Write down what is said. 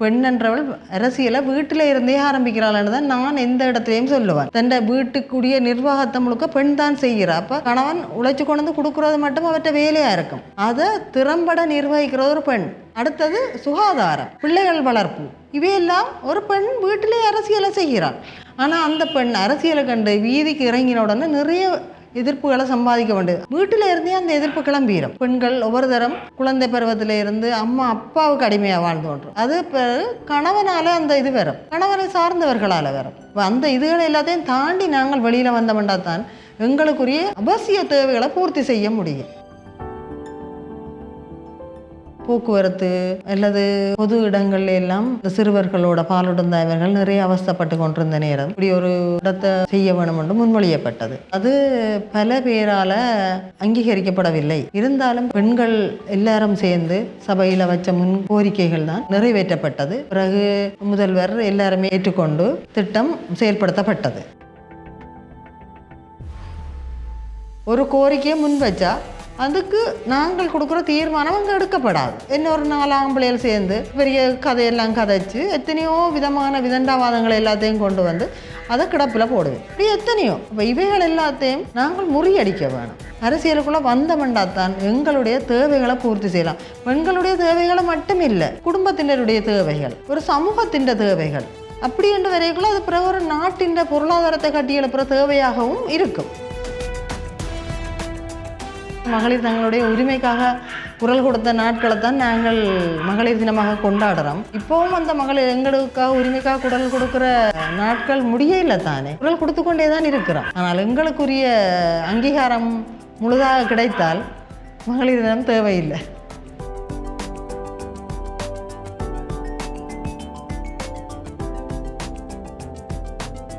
பெண்ணென்றவள் அரசியலை வீட்டில் இருந்தே ஆரம்பிக்கிறாள்னு தான் நான் எந்த இடத்துலையும் சொல்லுவேன். தன் வீட்டுக்குரிய நிர்வாகத்தை முழுக்க பெண் தான் செய்கிறா. அப்போ கணவன் உழைச்சி கொண்டு வந்து கொடுக்குறது மட்டும் அவற்றை வேலையாக இருக்கும். அதை திறம்பட நிர்வகிக்கிறது ஒரு பெண். அடுத்தது சுகாதாரம் பிள்ளைகள் வளர்ப்பு. இவையெல்லாம் ஒரு பெண் வீட்டிலே அரசியலை செய்கிறாள். ஆனால் அந்த பெண் அரசியலை கண்டு வீதிக்கு இறங்கின உடனே நிறைய எதிர்ப்புகளை சம்பாதிக்க வேண்டியது. வீட்டில் இருந்தே அந்த எதிர்ப்பு கிளம்பிடும் பெண்கள் ஒவ்வொரு தரம் குழந்தை பருவத்தில் இருந்து அம்மா அப்பாவுக்கு அடிமையாக வாழ்ந்து கொண்டிரும் அது பிறகு கணவனால அந்த இது வரும் கணவனை சார்ந்தவர்களால் வரும் அந்த இதுகளை எல்லாத்தையும் தாண்டி நாங்கள் வெளியில் வந்தோம்னா தான் எங்களுக்குரிய அவசிய தேவைகளை பூர்த்தி செய்ய முடியும். போக்குவரத்து அல்லது பொது இடங்கள்ல எல்லாம் சிறுவர்களோட பாலுடந்தாயவர்கள் நிறைய அவஸ்தைப்பட்டு கொண்டிருந்த நேரம். இப்படி ஒரு இடத்தை செய்ய வேணும் என்று முன்மொழியப்பட்டது. அது பல பேரால அங்கீகரிக்கப்படவில்லை. இருந்தாலும் பெண்கள் எல்லாரும் சேர்ந்து சபையில வச்ச முன் கோரிக்கைகள் தான் நிறைவேற்றப்பட்டது. பிறகு முதல்வர் எல்லாருமே ஏற்றுக்கொண்டு திட்டம் செயல்படுத்தப்பட்டது. ஒரு கோரிக்கையை முன் வச்சா அதுக்கு நாங்கள் கொடுக்குற தீர்மானம் அங்கே எடுக்கப்படாது. இன்னொரு நாலு ஆம்பளையில் சேர்ந்து பெரிய கதையெல்லாம் கதைச்சு எத்தனையோ விதமான விதண்டாவாதங்களை எல்லாத்தையும் கொண்டு வந்து அதை கிடப்பில் போடுவேன். இப்படி எத்தனையோ. இப்போ இவைகள் எல்லாத்தையும் நாங்கள் முறியடிக்க வேணும். அரசியலுக்குள்ளே வந்தமெண்டாத்தான் எங்களுடைய தேவைகளை பூர்த்தி செய்யலாம். பெண்களுடைய தேவைகளை மட்டும் இல்லை குடும்பத்தினருடைய தேவைகள் ஒரு சமூகத்தின் தேவைகள். அப்படி என்று வரைக்குள்ள அது பிற ஒரு நாட்டின் பொருளாதாரத்தை கட்டியெழுப்புற தேவையாகவும் இருக்கும். மகளிர் தங்களுடைய உரிமைக்காக குரல் கொடுத்த நாட்களை தான் நாங்கள் மகளிர் தினமாக கொண்டாடுறோம். இப்போவும் அந்த மகளிர் எங்களுக்காக உரிமைக்காக குரல் கொடுக்குற நாட்கள் முடியல தானே? குரல் கொடுத்து கொண்டே தான் இருக்கிறோம். ஆனால் எங்களுக்குரிய அங்கீகாரம் முழுதாக கிடைத்தால் மகளிர் தினம் தேவையில்லை.